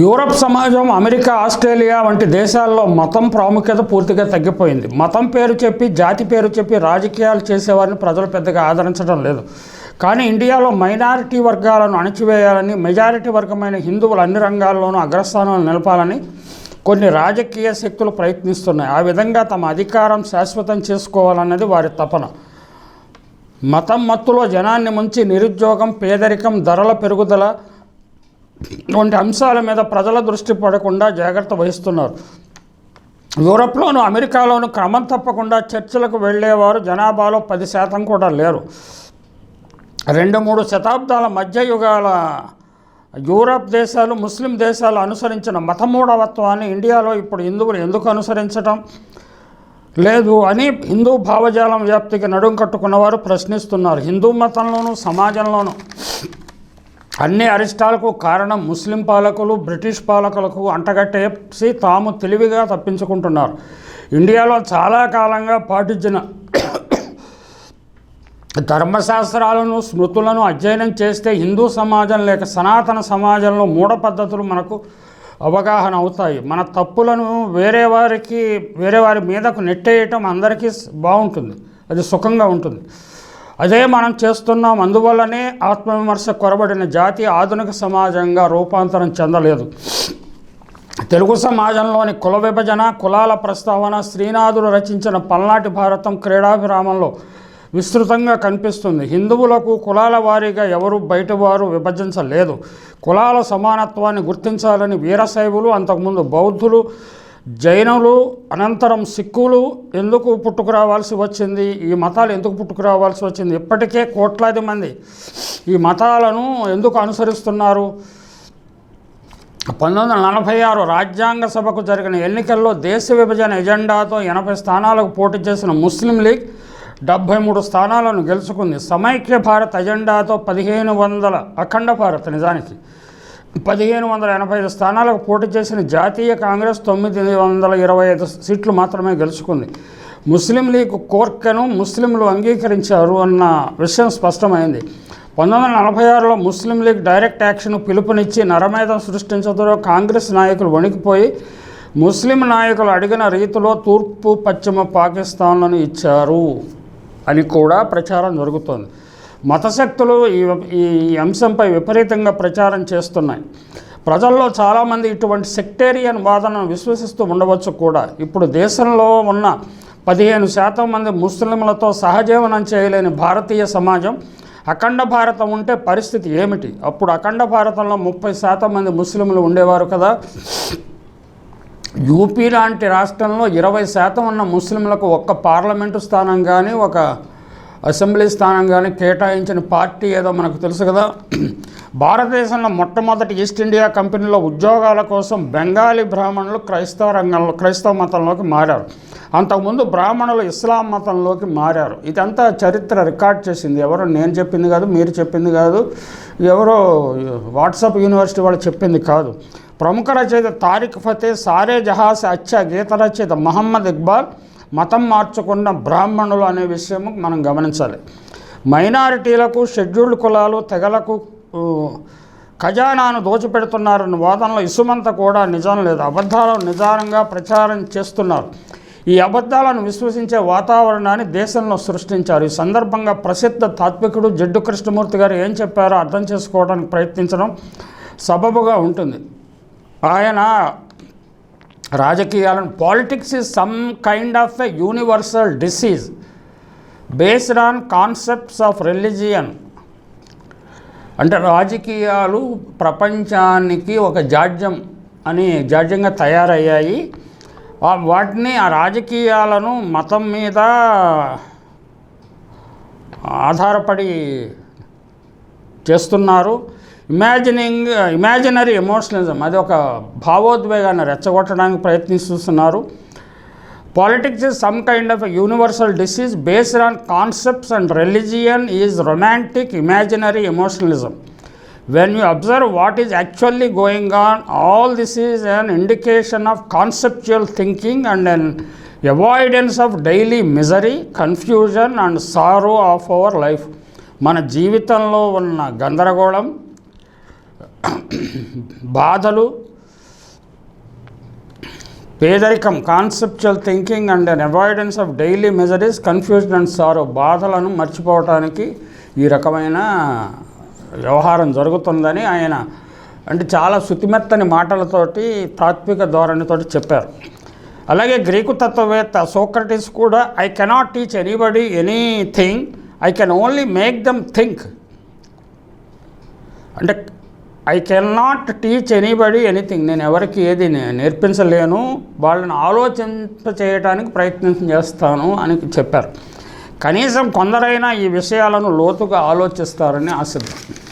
Europe సమాజం America Australia వంటి దేశాల్లో మతం ప్రాముఖ్యత పూర్తిగా తగ్గిపోయింది. మతం పేరు చెప్పి జాతి పేరు చెప్పి రాజకీయాలు చేసేవారిని ప్రజలు పెద్దగా ఆదరించడం లేదు. కానీ ఇండియాలో మైనారిటీ వర్గాలను అణచివేయాలని మెజారిటీ వర్గమైన హిందువులు అన్ని రంగాల్లోనూ అగ్రస్థానాలు నిలపాలని కొన్ని రాజకీయ శక్తులు ప్రయత్నిస్తున్నాయి. ఆ విధంగా తమ అధికారం శాశ్వతం చేసుకోవాలన్నది వారి తపన. మతం మత్తులో జనాన్ని ముంచి నిరుద్యోగం పేదరికం ధరల పెరుగుదల వంటి అంశాల మీద ప్రజల దృష్టి పడకుండా జాగ్రత్త వహిస్తున్నారు. యూరప్లోను అమెరికాలోను క్రమం తప్పకుండా చర్చలకు వెళ్ళేవారు జనాభాలో పది శాతం కూడా లేరు. రెండు మూడు శతాబ్దాల మధ్య యుగాల యూరప్ దేశాలు ముస్లిం దేశాలు అనుసరించిన మతమూఢవత్వాన్ని ఇండియాలో ఇప్పుడు హిందువులు ఎందుకు అనుసరించడం లేదు అని హిందూ భావజాలం వ్యాప్తికి నడుం కట్టుకున్నవారు ప్రశ్నిస్తున్నారు. హిందూ మతంలోనూ సమాజంలోనూ అన్ని అరిష్టాలకు కారణం ముస్లిం పాలకులు బ్రిటిష్ పాలకులకు అంటగట్టేసి తాము తెలివిగా తప్పించుకుంటున్నారు. ఇండియాలో చాలా కాలంగా పాటించిన ధర్మశాస్త్రాలను స్మృతులను అధ్యయనం చేస్తే హిందూ సమాజం లేక సనాతన సమాజంలో మూఢ పద్ధతులు మనకు అవగాహన అవుతాయి. మన తప్పులను వేరే వారికి వేరే వారి మీదకు నెట్టేయటం అందరికీ బాగుంటుంది. అది సుఖంగా ఉంటుంది. అదే మనం చేస్తున్నాం. అందువల్లనే ఆత్మవిమర్శ కొరబడిన జాతి ఆధునిక సమాజంగా రూపాంతరం చెందలేదు. తెలుగు సమాజంలోని కుల విభజన కులాల ప్రస్తావన శ్రీనాథుడు రచించిన పల్నాటి భారతం క్రీడాభిరామంలో విస్తృతంగా కనిపిస్తుంది. హిందువులకు కులాల వారీగా ఎవరు బయటవారు విభజించలేదు. కులాల సమానత్వాన్ని గుర్తించాలని వీరశైవులు అంతకుముందు బౌద్ధులు జైనులు అనంతరం సిక్కులు ఎందుకు పుట్టుకురావాల్సి వచ్చింది? ఈ మతాలు ఎందుకు పుట్టుకురావాల్సి వచ్చింది? ఇప్పటికే కోట్లాది మంది ఈ మతాలను ఎందుకు అనుసరిస్తున్నారు? పంతొమ్మిది వందల నలభై ఆరు రాజ్యాంగ సభకు జరిగిన ఎన్నికల్లో దేశ విభజన ఎజెండాతో ఎనభై స్థానాలకు పోటీ చేసిన ముస్లిం లీగ్ డెబ్భై మూడు స్థానాలను గెలుచుకుంది. సమైక్య భారత్ ఎజెండాతో పదిహేను వందల అఖండ భారత్ నిజానికి. పదిహేను వందల ఎనభై ఐదు స్థానాలకు పోటీ చేసిన జాతీయ కాంగ్రెస్ తొమ్మిది వందల ఇరవై ఐదు సీట్లు మాత్రమే గెలుచుకుంది. ముస్లిం లీగ్ కోర్కెను ముస్లింలు అంగీకరించారు అన్న విషయం స్పష్టమైంది. పంతొమ్మిది వందల నలభై ఆరులో ముస్లిం లీగ్ డైరెక్ట్ యాక్షన్ పిలుపునిచ్చి నరమేధం సృష్టించడంలో కాంగ్రెస్ నాయకులు వణికిపోయి ముస్లిం నాయకులు అడిగిన రీతిలో తూర్పు పశ్చిమ పాకిస్తాన్లను ఇచ్చారు అని కూడా ప్రచారం జరుగుతోంది. మతశక్తులు ఈ ఈ అంశంపై విపరీతంగా ప్రచారం చేస్తున్నాయి. ప్రజల్లో చాలామంది ఇటువంటి సెక్టేరియన్ వాదనను విశ్వసిస్తూ ఉండవచ్చు కూడా. ఇప్పుడు దేశంలో ఉన్న పదిహేను శాతం మంది ముస్లింలతో సహజీవనం చేయలేని భారతీయ సమాజం అఖండ భారతం ఉంటే పరిస్థితి ఏమిటి? అప్పుడు అఖండ భారతంలో ముప్పై శాతం మంది ముస్లింలు ఉండేవారు కదా. యూపీ లాంటి రాష్ట్రంలో ఇరవై శాతం ఉన్న ముస్లింలకు ఒక్క పార్లమెంటు స్థానం కానీ ఒక అసెంబ్లీ స్థానం కానీ కేటాయించిన పార్టీ ఏదో మనకు తెలుసు కదా. భారతదేశంలో మొట్టమొదటి ఈస్ట్ ఇండియా కంపెనీలో ఉద్యోగాల కోసం బెంగాలీ బ్రాహ్మణులు క్రైస్తవ రంగంలో క్రైస్తవ మతంలోకి మారారు. అంతకుముందు బ్రాహ్మణులు ఇస్లాం మతంలోకి మారారు. ఇదంతా చరిత్ర రికార్డ్ చేసింది. ఎవరో నేను చెప్పింది కాదు మీరు చెప్పింది కాదు ఎవరో వాట్సాప్ యూనివర్సిటీ వాళ్ళు చెప్పింది కాదు. ప్రముఖ రచయిత తారిక్ ఫతే సారే జహాస్ అచ్చా గీత రచయిత మహమ్మద్ ఇక్బాల్ మతం మార్చుకున్న బ్రాహ్మణులు అనే విషయం మనం గమనించాలి. మైనారిటీలకు షెడ్యూల్డ్ కులాలు తెగలకు ఖజానాను దోచిపెడుతున్నారన్న వాదనలో ఇసుమంత కూడా నిజం లేదు. అబద్ధాలను నిజానంగా ప్రచారం చేస్తున్నారు. ఈ అబద్ధాలను విశ్వసించే వాతావరణాన్ని దేశంలో సృష్టించారు. ఈ సందర్భంగా ప్రసిద్ధ తాత్వికుడు జడ్డు కృష్ణమూర్తి గారు ఏం చెప్పారో అర్థం చేసుకోవడానికి ప్రయత్నించడం సబబుగా ఉంటుంది. ఆయన రాజకీయాలను politics is some kind of a universal disease based on concepts of religion అంటే రాజకీయాలు ప్రపంచానికి ఒక జాడ్యం అని జాడ్యంగా తయారయ్యాయి. వాటిని ఆ రాజకీయాలను మతం మీద ఆధారపడి చేస్తున్నారు. ఇమాజినింగ్ ఇమాజినరీ ఎమోషనలిజం అది ఒక భావోద్వేగాన్ని రెచ్చగొట్టడానికి ప్రయత్నిస్తున్నారు. Politics is some kind of universal disease based on concepts and religion is romantic imaginary emotionalism when you observe what is actually going on all this is an indication of conceptual thinking and an avoidance of daily misery confusion and sorrow of our life మన జీవితంలో ఉన్న గందరగోళం బాధలు పేదరికం conceptual thinking and an avoidance of daily miseries confusion and sorrow బాధలను మర్చిపోవటానికి ఈ రకమైన వ్యవహారం జరుగుతుందని ఆయన అంటే చాలా శుతిమెత్తని మాటలతోటి తాత్విక ధోరణితోటి చెప్పారు. అలాగే గ్రీకు తత్వవేత్త సోక్రటీస్ కూడా I cannot teach anybody anything I can only make them think అంటే I can not teach anybody anything నేను ఎవరికి ఏది నే- నేర్పించలేను. వాళ్ళని ఆలోచింప చేయడానికి ప్రయత్నం చేస్తాను అని చెప్పారు. కనీసం కొందరైనా ఈ విషయాలను లోతుగా ఆలోచిస్తారని ఆశిద్దాం.